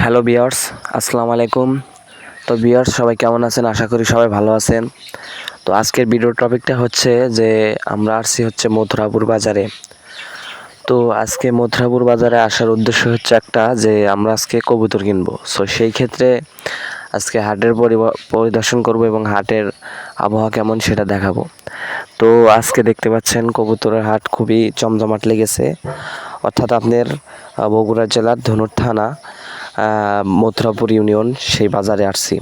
Hello বিয়ার্স আসসালামু আলাইকুম। তো বিয়ার্স সবাই কেমন আছেন? আশা করি সবাই ভালো আছেন। তো আজকের ভিডিওর টপিকটা হচ্ছে যে আমরা আসছি হচ্ছে মথুরাপুর বাজারে। তো আজকে মথুরাপুর বাজারে আসার উদ্দেশ্য হচ্ছে একটা যে আমরা আজকে কবুতর কিনবো। সো সেই ক্ষেত্রে আজকে হাটের পরিদর্শন করব এবং হাটের আবহাওয়া কেমন সেটা দেখাবো। তো আজকে দেখতে পাচ্ছেন কবুতরের হাট খুবই জমজমাট লেগেছে। অর্থাৎ আপনার বগুড়া জেলার ধনুর থানা। মথুরাপুর ইউনিয়ন সেই বাজারে আসছি।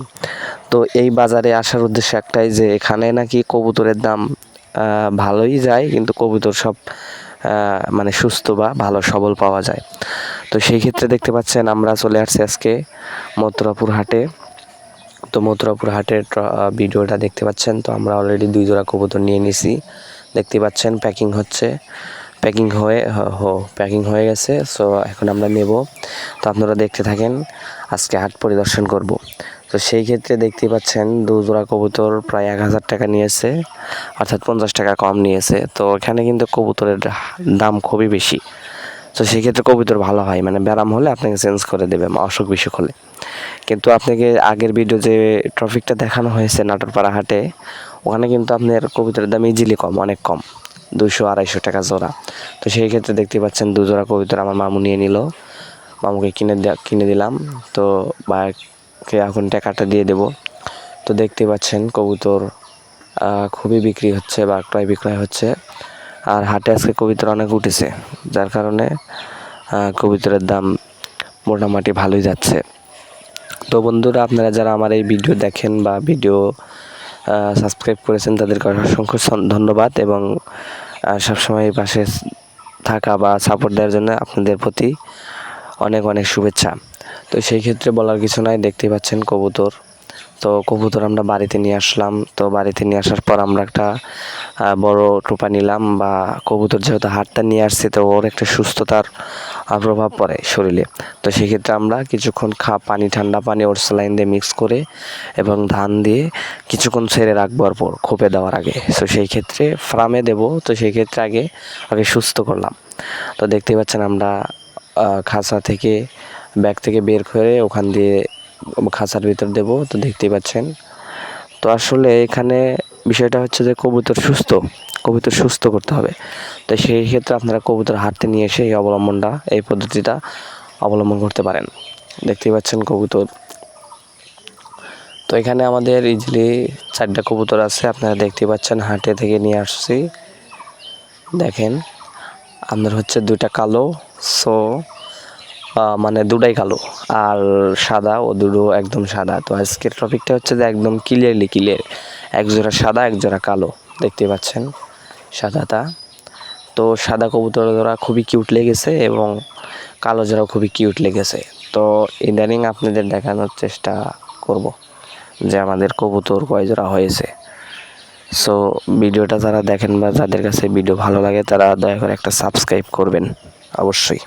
তো এই বাজারে আসার উদ্দেশ্য একটাই যে এখানে নাকি কবুতরের দাম ভালোই যায়, কিন্তু কবুতর সব মানে সুস্থ বা ভালো সবল পাওয়া যায়। তো সেই ক্ষেত্রে দেখতে পাচ্ছেন আমরা চলে আসছি আজকে মথুরাপুর হাটে। তো মথুরাপুর হাটের ভিডিওটা দেখতে পাচ্ছেন। তো আমরা অলরেডি দুই জোড়া কবুতর নিয়ে নিছি। দেখতে পাচ্ছেন প্যাকিং হচ্ছে। প্যাকিং হয়ে, হ- প্যাকিং হয়ে গেছে, সো এখন আমরা নেব। তো আপনারা দেখতে থাকেন, আজকে হাট পরিদর্শন করব। তো সেই ক্ষেত্রে দেখতে পাচ্ছেন দু জোড়া কবুতর প্রায় এক হাজার টাকা নিয়েছে, অর্থাৎ পঞ্চাশ টাকা কম নিয়েছে। তো এখানে কিন্তু কবুতরের দাম খুবই বেশি। তো সেই ক্ষেত্রে কবুতর ভালো হয় মানে ব্যারাম হলে আপনাকে চেঞ্জ করে দেবে অসুখ বিসুখ হলে। কিন্তু আপনাকে আগের ভিডিও যে ট্রফিকটা দেখানো হয়েছে নাটোরপাড়া হাটে, ওখানে কিন্তু আপনার কবুতরের দাম ইজিলি কম, অনেক কম। দুশো আড়াইশো টাকা জোড়া। তো সেই ক্ষেত্রে দেখতে পাচ্ছেন দু জোড়া কবুতর আমার মামু নিয়ে নিল। মামুকে কিনে কিনে দিলাম। তো ভাইকে এখন টাকাটা দিয়ে দেব। তো দেখতে পাচ্ছেন কবুতর খুবই বিক্রি হচ্ছে বা ক্রয় বিক্রয় হচ্ছে। আর হাটে আজকে কবিতর অনেক উঠেছে, যার কারণে কবুতরের দাম মোটামুটি ভালোই যাচ্ছে। তো বন্ধুরা, আপনারা যারা আমার এই ভিডিও দেখেন বা ভিডিও সাবস্ক্রাইব করেছেন, তাদেরকে অসংখ্য ধন্যবাদ এবং সবসময় এই পাশে থাকা বা সাপোর্ট দেওয়ার জন্য আপনাদের প্রতি অনেক অনেক শুভেচ্ছা। তো সেই ক্ষেত্রে বলার কিছু নাই, দেখতেই পাচ্ছেন কবুতর। তো কবুতর আমরা বাড়িতে নিয়ে আসলাম। তো বাড়িতে নিয়ে আসার পর আমরা একটা বড় টোপা নিলাম বা কবুতর যেহেতু হাটটা নিয়ে আসছে, তো ওর একটা সুস্থতার প্রভাব পড়ে শরীরে। তো সেক্ষেত্রে আমরা কিছুক্ষণ খা, পানি, ঠান্ডা পানি, ওর স্যালাইন দিয়ে মিক্স করে এবং ধান দিয়ে কিছুক্ষণ ছেড়ে রাখবার পর খোপে দেওয়ার আগে। তো সেই ক্ষেত্রে ফার্মে দেবো। তো সেই ক্ষেত্রে আগে আগে সুস্থ করলাম। তো দেখতেই পাচ্ছেন আমরা খাঁচা থেকে, ব্যাগ থেকে বের করে ওখান দিয়ে খাঁচার ভিতর দেব। তো দেখতেই পাচ্ছেন। তো আসলে এখানে বিষয়টা হচ্ছে যে কবুতর সুস্থ কবুতর সুস্থ করতে হবে। তো সেই ক্ষেত্রে আপনারা কবুতর হাঁটতে নিয়ে এসে এই অবলম্বনটা, এই পদ্ধতিটা অবলম্বন করতে পারেন। দেখতেই পাচ্ছেন কবুতর। তো এখানে আমাদের ইজিলি চারটা কবুতর আছে, আপনারা দেখতে পাচ্ছেন হাটে থেকে নিয়ে আসছি। দেখেন, আপনার হচ্ছে দুইটা কালো, সো মানে দুটাই কালো, আর সাদা ও দুটো একদম সাদা। তো আজকের টপিকটা হচ্ছে যে একদম ক্লিয়ারলি ক্লিয়ার এক জোড়া সাদা, এক জোড়া কালো। দেখতে পাচ্ছেন সাদাটা তো। সাদা কবুতর জোড়া খুবই কিউট লেগেছে এবং কালো জোড়াও খুবই কিউট লেগেছে। তো ইদানিং আপনাদের দেখানোর চেষ্টা করব যে আমাদের কবুতর কয় জোড়া হয়েছে। সো ভিডিওটা যারা দেখেন বা যাদের কাছে ভিডিও ভালো লাগে, তারা দয়া করে একটা সাবস্ক্রাইব করবেন, অবশ্যই।